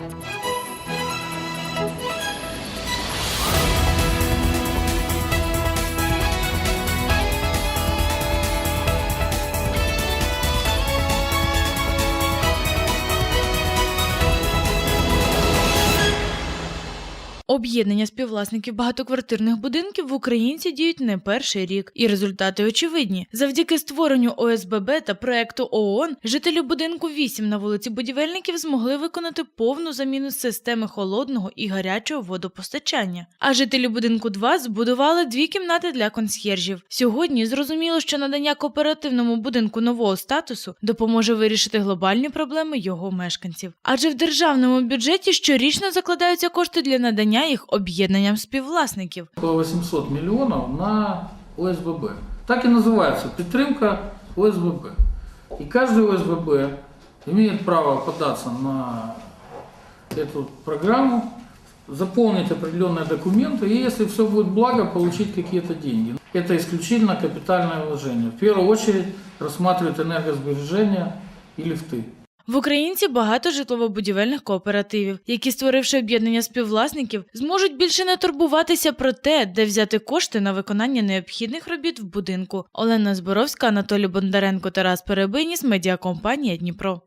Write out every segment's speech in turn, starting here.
Thank you. Об'єднання співвласників багатоквартирних будинків в українці діють не перший рік, і результати очевидні. Завдяки створенню ОСББ та проекту ООН жителі будинку 8 на вулиці Будівельників змогли виконати повну заміну системи холодного і гарячого водопостачання. А жителі будинку 2 збудували дві кімнати для консьєржів. Сьогодні зрозуміло, що надання кооперативному будинку нового статусу допоможе вирішити глобальні проблеми його мешканців. Адже в державному бюджеті щорічно закладаються кошти для надання їх об'єднанням співвласників. Около 800 миллионов на ОСББ. Так и называется підтримка ОСББ. И каждый ОСББ имеет право податься на эту программу, заполнить определенные документы и, если все будет благо, получить какие-то деньги. Это исключительно капитальное вложение. В первую очередь рассматривают энергосбережение и лифты. В Українці багато житлово-будівельних кооперативів, які, створивши об'єднання співвласників, зможуть більше не турбуватися про те, де взяти кошти на виконання необхідних робіт в будинку. Олена Зборовська, Анатолій Бондаренко, Тарас Перебиніс, медіакомпанія Дніпро.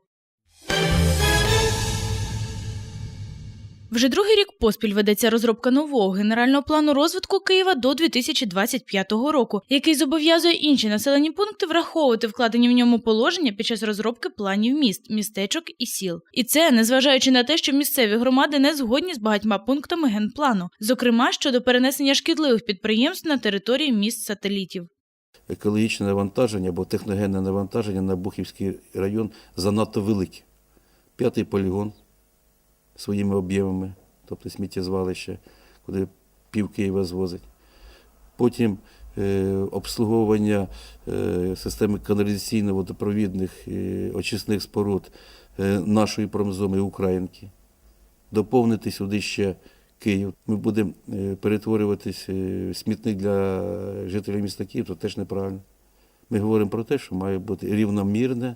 Вже другий рік поспіль ведеться розробка нового генерального плану розвитку Києва до 2025 року, який зобов'язує інші населені пункти враховувати вкладені в ньому положення під час розробки планів міст, містечок і сіл. І це незважаючи на те, що місцеві громади не згодні з багатьма пунктами генплану, зокрема щодо перенесення шкідливих підприємств на території міст сателітів. екологічне навантаження або техногенне навантаження на Бухівський район занадто велике. П'ятий полігон своїми об'ємами, тобто сміттєзвалище, куди пів Києва звозить. Потім е, обслуговування е, системи каналізаційно-водопровідних е, очисних споруд нашої промзони Українки. Доповнити сюди ще Київ. Ми будемо перетворюватись в смітник для жителів міста Київ, то теж неправильно. Ми говоримо про те, що має бути рівномірне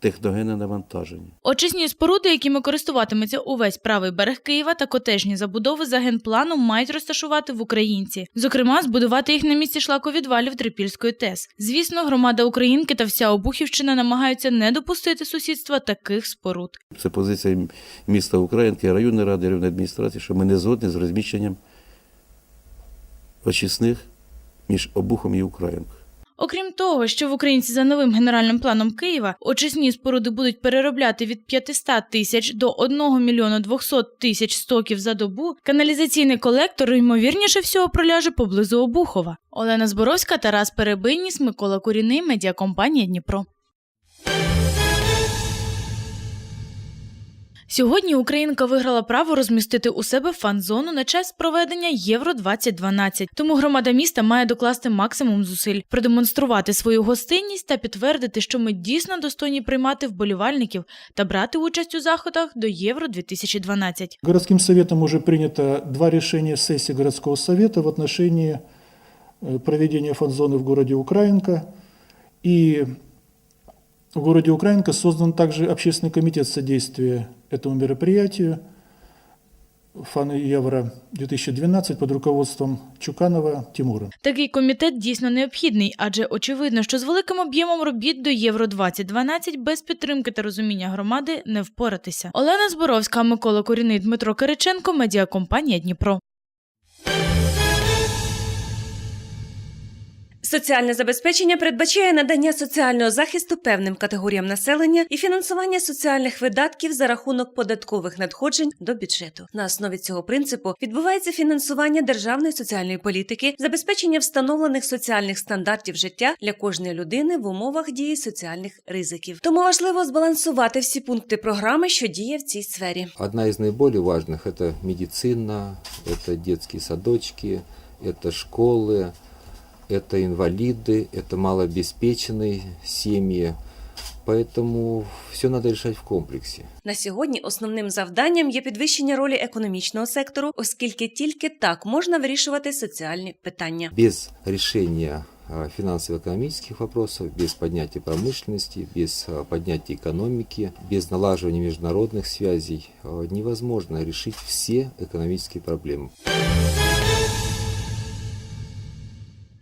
техногенне навантаження. Очисні споруди, якими користуватиметься увесь правий берег Києва та котежні забудови за генпланом мають розташувати в Українці. Зокрема, збудувати їх на місці шлаковідвалів Трипільської ТЕС. Звісно, громада Українки та вся Обухівщина намагаються не допустити сусідства таких споруд. Це позиція міста Українки, районної ради, районної адміністрації, що ми не згодні з розміщенням очисних між Обухом і Українкою. Окрім того, що в Українці за новим генеральним планом Києва очисні споруди будуть переробляти від 500 тисяч до 1 мільйона 200 тисяч стоків за добу, каналізаційний колектор ймовірніше всього проляже поблизу Обухова. Олена Зборовська, Тарас Перебийніс, Микола Куріний, медіакомпанія Дніпро. Сьогодні Українка виграла право розмістити у себе фан-зону на час проведення Євро 2012 Тому громада міста має докласти максимум зусиль, продемонструвати свою гостинність та підтвердити, що ми дійсно достойні приймати вболівальників та брати участь у заходах до Євро 2012 Городским советом уже принято два решения сессии городского совета в отношении э, проведения фан-зоны в городе Украинка. И в городе Украинка создан также общественный комитет содействия этому мероприятию Фан Євро 2012 под руководством Чуканова Тимура. Такий комітет дійсно необхідний, адже очевидно, що з великим об'ємом робіт до Євро 2012 без підтримки та розуміння громади не впоратися. Олена Зборовська, Микола Коріний, Дмитро Кириченко, медіакомпанія Дніпро. Соціальне забезпечення передбачає надання соціального захисту певним категоріям населення і фінансування соціальних видатків за рахунок податкових надходжень до бюджету. На основі цього принципу відбувається фінансування державної соціальної політики, забезпечення встановлених соціальних стандартів життя для кожної людини в умовах дії соціальних ризиків. Тому важливо збалансувати всі пункти програми, що діє в цій сфері. Одна из наиболее важных – это медицина, это детские садочки, это школы, это инвалиды, это малообеспеченные семьи. Поэтому все надо решать в комплексе. На сьогодні основним завданням є підвищення ролі економічного сектору, оскільки тільки так можна вирішувати соціальні питання. Без решения а, финансово-экономических вопросов, без поднятия промышленности, без а, поднятия экономики, без налаживания международных связей а, невозможно решить все экономические проблемы.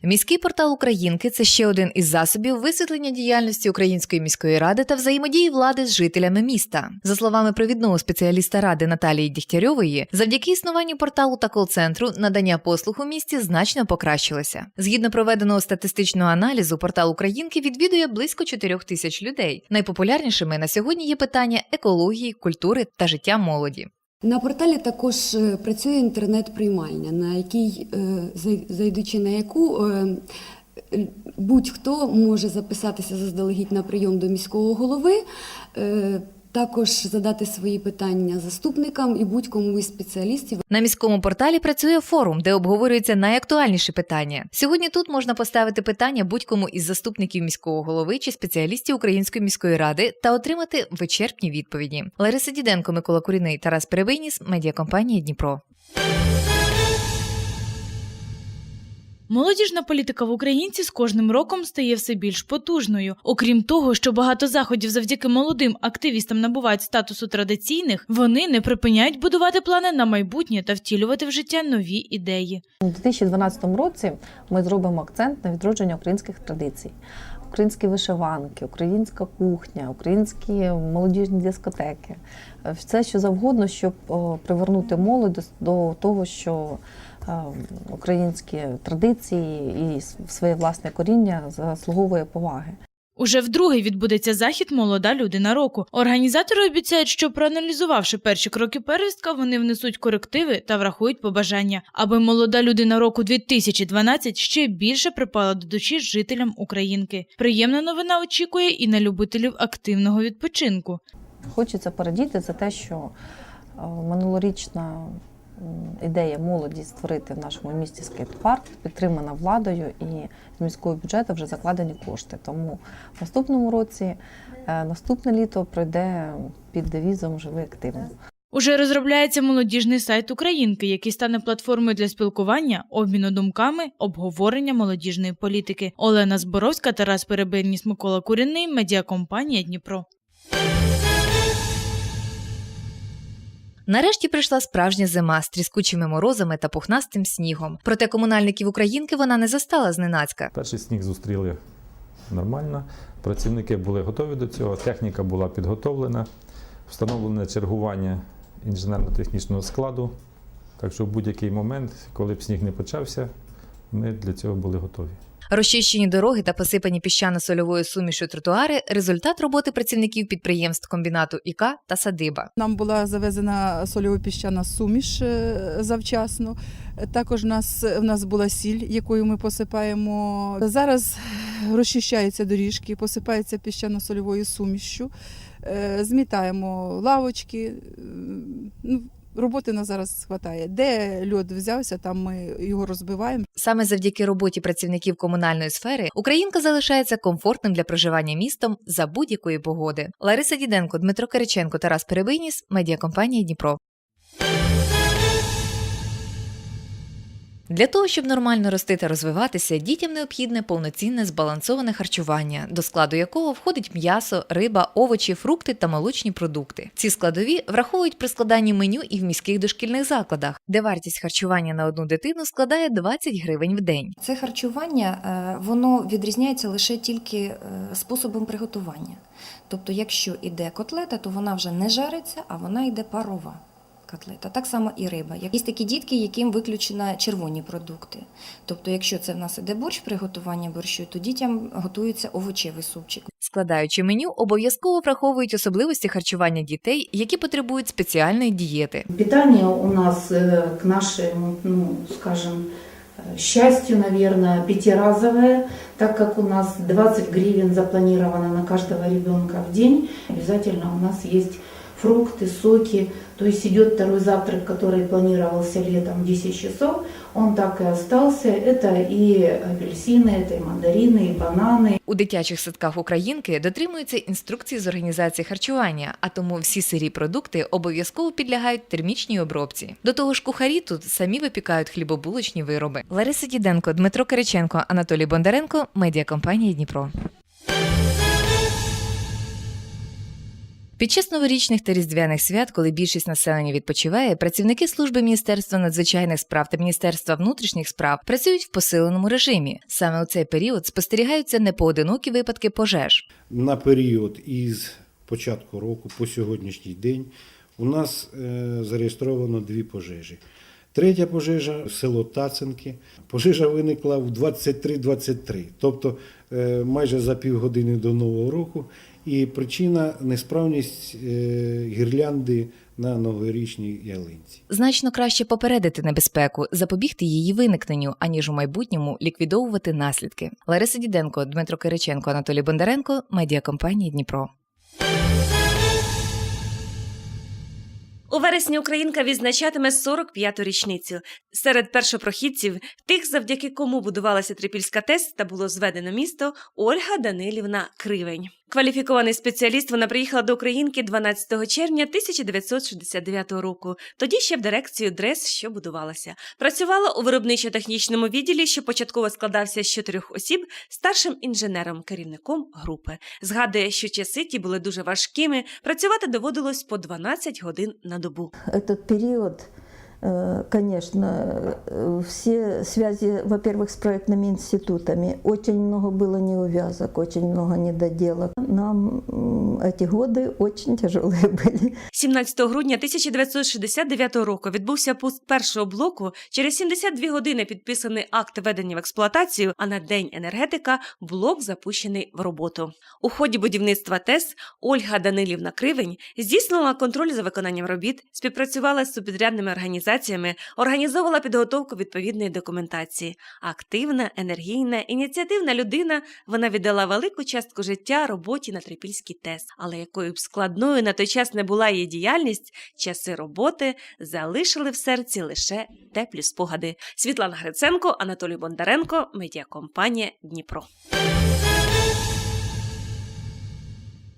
Міський портал Українки це ще один із засобів висвітлення діяльності Української міської ради та взаємодії влади з жителями міста. За словами провідного спеціаліста ради Наталії Дігтярьової, завдяки існуванню порталу та кол-центру надання послуг у місті значно покращилося. Згідно проведеного статистичного аналізу, портал Українки відвідує близько 4 тисяч людей. Найпопулярнішими на сьогодні є питання екології, культури та життя молоді. На порталі також е, працює інтернет-приймальня, на якій, е, зайдучи на яку е, будь-хто може записатися заздалегідь на прийом до міського голови, також задати свої питання заступникам і будь-кому із спеціалістів. На міському порталі працює форум, де обговорюються найактуальніші питання. Сьогодні тут можна поставити питання будь-кому із заступників міського голови чи спеціалістів Української міської ради та отримати вичерпні відповіді. Лариса Діденко, Микола Куріний, Тарас Перебийніс, медіакомпанія Дніпро. Молодіжна політика в Українці з кожним роком стає все більш потужною. Окрім того, що багато заходів завдяки молодим активістам набувають статусу традиційних, вони не припиняють будувати плани на майбутнє та втілювати в життя нові ідеї. У 2012 році ми зробимо акцент на відродження українських традицій. Українські вишиванки, українська кухня, українські молодіжні дискотеки, все що завгодно, щоб привернути молодь до- того, що е, українські традиції і своє власне коріння заслуговує поваги. Уже вдруге відбудеться захід Молода людина року. Організатори обіцяють, що проаналізувавши перші кроки первістка, вони внесуть корективи та врахують побажання, аби молода людина року 2012 ще більше припала до душі жителям Українки. Приємна новина очікує і на любителів активного відпочинку. Хочеться порадіти за те, що е, минулорічна ідея молоді створити в нашому місті скейт-парк підтримана владою і з міського бюджету вже закладені кошти. Тому в наступному році е, наступне літо пройде під девізом Живи активно. Уже розробляється молодіжний сайт Українки, який стане платформою для спілкування, обміну думками, обговорення молодіжної політики. Олена Зборовська, Тарас Перебирніс, Микола Куріний, медіакомпанія Дніпро. Нарешті прийшла справжня зима з тріскучими морозами та пухнастим снігом. Проте комунальників Українки вона не застала зненацька. Перший сніг зустріли нормально. Працівники були готові до цього, техніка була підготовлена, встановлене чергування інженерно-технічного складу. Так що в будь-який момент, коли б сніг не почався, ми для цього були готові. Розчищені дороги та посипані піщано-сольовою сумішю тротуари результат роботи працівників підприємств комбінату ІК та Садиба. Нам була завезена сольово-піщана суміш е, завчасно. Також у нас, в нас була сіль, якою ми посипаємо. Зараз розчищаються доріжки, посипаються піщано-сольовою сумішшю, Е, змітаємо лавочки. Роботи на зараз вистачає. Де льод взявся, там ми його розбиваємо. Саме завдяки роботі працівників комунальної сфери Українка залишається комфортним для проживання містом за будь-якої погоди. Лариса Діденко, Дмитро Кириченко, Тарас Перебийніс, медіакомпанія Дніпро. Для того, щоб нормально рости та розвиватися, дітям необхідне повноцінне збалансоване харчування, до складу якого входить м'ясо, риба, овочі, фрукти та молочні продукти. Ці складові враховують при складанні меню і в міських дошкільних закладах, де вартість харчування на одну дитину складає 20 гривень в день. Це харчування е, воно відрізняється лише тільки е, способом приготування. Тобто, якщо іде котлета, то вона вже не жариться, а вона йде парова. Котлета, так само і риба. Є такі дітки, яким виключено червоні продукти. Тобто, якщо це в нас іде борщ приготування борщу, то дітям готується овочевий супчик. Складаючи меню, обов'язково враховують особливості харчування дітей, які потребують спеціальної дієти. Питание у нас э, к нашему, ну, скажем, э, счастью, наверное, пятиразовое, так как у нас 20 гривен запланировано на каждого ребенка в день, обязательно у нас есть фрукты, соки. То есть идет второй завтрак, который планировался летом в 10 часов, он так и остался. Это и апельсины, это и мандарины, и бананы, У дитячих садках Українки дотримуються інструкцій з організації харчування, а тому всі сирі продукти обов'язково підлягають термічній обробці. До того ж, кухарі тут самі випікають хлібобулочні вироби. Лариса Діденко, Дмитро Кириченко, Анатолій Бондаренко, медіакомпанія Дніпро. Під час новорічних та різдвяних свят, коли більшість населення відпочиває, працівники служби Міністерства надзвичайних справ та Міністерства внутрішніх справ працюють в посиленому режимі. Саме у цей період спостерігаються непоодинокі випадки пожеж. на період із початку року по сьогоднішній день у нас е, зареєстровано дві пожежі. Третя пожежа село Тацинки. Пожежа виникла в 23.23, тобто е, майже за півгодини до Нового року. І причина несправність е, гірлянди на новорічній ялинці. Значно краще попередити небезпеку, запобігти її виникненню, аніж у майбутньому ліквідовувати наслідки. Лариса Діденко, Дмитро Кириченко, Анатолій Бондаренко, медіакомпанія Дніпро. У вересні Українка відзначатиме 45-ту річницю. Серед першопрохідців, тих, завдяки кому будувалася Трипільська ТЕС та було зведено місто, Ольга Данилівна Кривень. Кваліфікований спеціаліст вона приїхала до Українки 12 червня 1969 року. Тоді ще в дирекцію ДРЕС, що будувалася. Працювала у виробничо-технічному відділі, що початково складався з чотирьох осіб, старшим інженером, керівником групи. Згадує, що часи ті були дуже важкими. Працювати доводилось по 12 годин на добу. Период, э, конечно, э, все связи, во-первых, с проектными институтами. Очень много было неувязок, очень много недоделок. Нам м, эти годы очень тяжелые были. 17 грудня 1969 року відбувся пуск першого блоку. Через 72 години підписаний акт введення в експлуатацію, а на день енергетика блок запущений в роботу. У ході будівництва ТЕС Ольга Данилівна Кривень здійснила контроль за виконанням робіт, співпрацювала з субпідрядними організаціями, організовувала підготовку відповідної документації. Активна, енергійна, ініціативна людина, вона віддала велику частку життя роботі на Трипільській ТЕС. Але якою б складною на той час не була її діяльність, часи роботи залишили в серці лише теплі спогади. Світлана Гриценко, Анатолій Бондаренко, медіакомпанія Дніпро.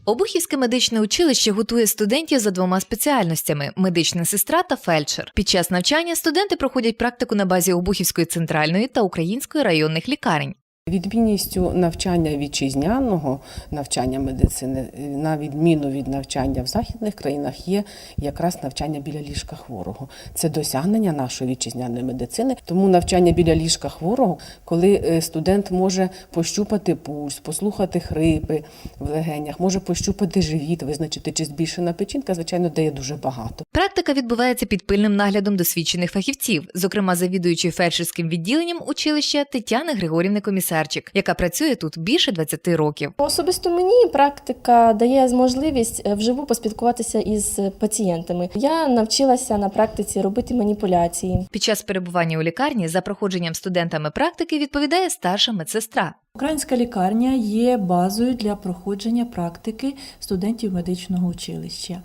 Обухівське медичне училище готує студентів за двома спеціальностями: медична сестра та фельдшер. Під час навчання студенти проходять практику на базі Обухівської центральної та української районних лікарень. Відмінністю навчання вітчизняного навчання медицини, е, на відміну від навчання в західних країнах, є якраз навчання біля ліжка хворого. Це досягнення нашої вітчизняної медицини. Тому навчання біля ліжка хворого, коли е, студент може пощупати пульс, послухати хрипи в легенях, може пощупати живіт, визначити, чи збільшена печінка, звичайно, дає дуже багато. Практика відбувається під пильним наглядом досвідчених фахівців, зокрема завідуючої фельдшерським відділенням училища Тетяни Григорівни Комісарчик, яка працює тут більше 20 років. Особисто мені практика дає можливість е, вживу поспілкуватися із пацієнтами. Я навчилася на практиці робити маніпуляції. Під час перебування у лікарні за проходженням студентами практики відповідає старша медсестра. Українська лікарня є базою для проходження практики студентів медичного училища.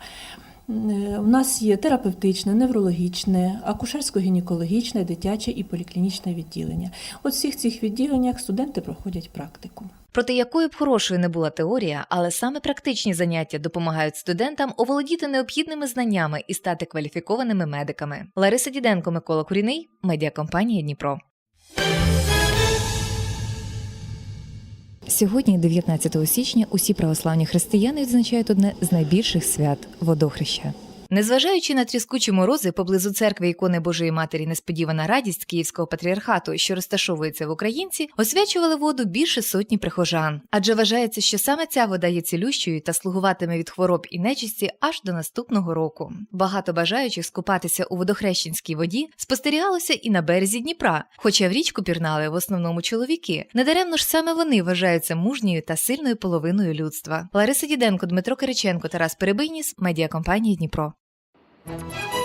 Е, У нас є терапевтичне, неврологічне, акушерсько-гінекологічне, дитяче і поліклінічне відділення. От всіх цих відділеннях студенти проходять практику. Проте якою б хорошою не була теорія, але саме практичні заняття допомагають студентам оволодіти необхідними знаннями і стати кваліфікованими медиками. Лариса Діденко, Микола Куріний, медіакомпанія Дніпро. Сьогодні, 19 січня, усі православні християни відзначають одне з найбільших свят водохреща. Незважаючи на тріскучі морози поблизу церкви ікони Божої Матері Несподівана радість Київського патріархату, що розташовується в Українці, освячували воду більше сотні прихожан. Адже вважається, що саме ця вода є цілющою та слугуватиме від хвороб і нечисті аж до наступного року. Багато бажаючих скупатися у водохрещенській воді спостерігалося і на березі Дніпра, хоча в річку пірнали в основному чоловіки. Недаремно ж саме вони вважаються мужньою та сильною половиною людства. Лариса Діденко, Дмитро Кириченко, Тарас Перебийніс, медіакомпанія Дніпро. Música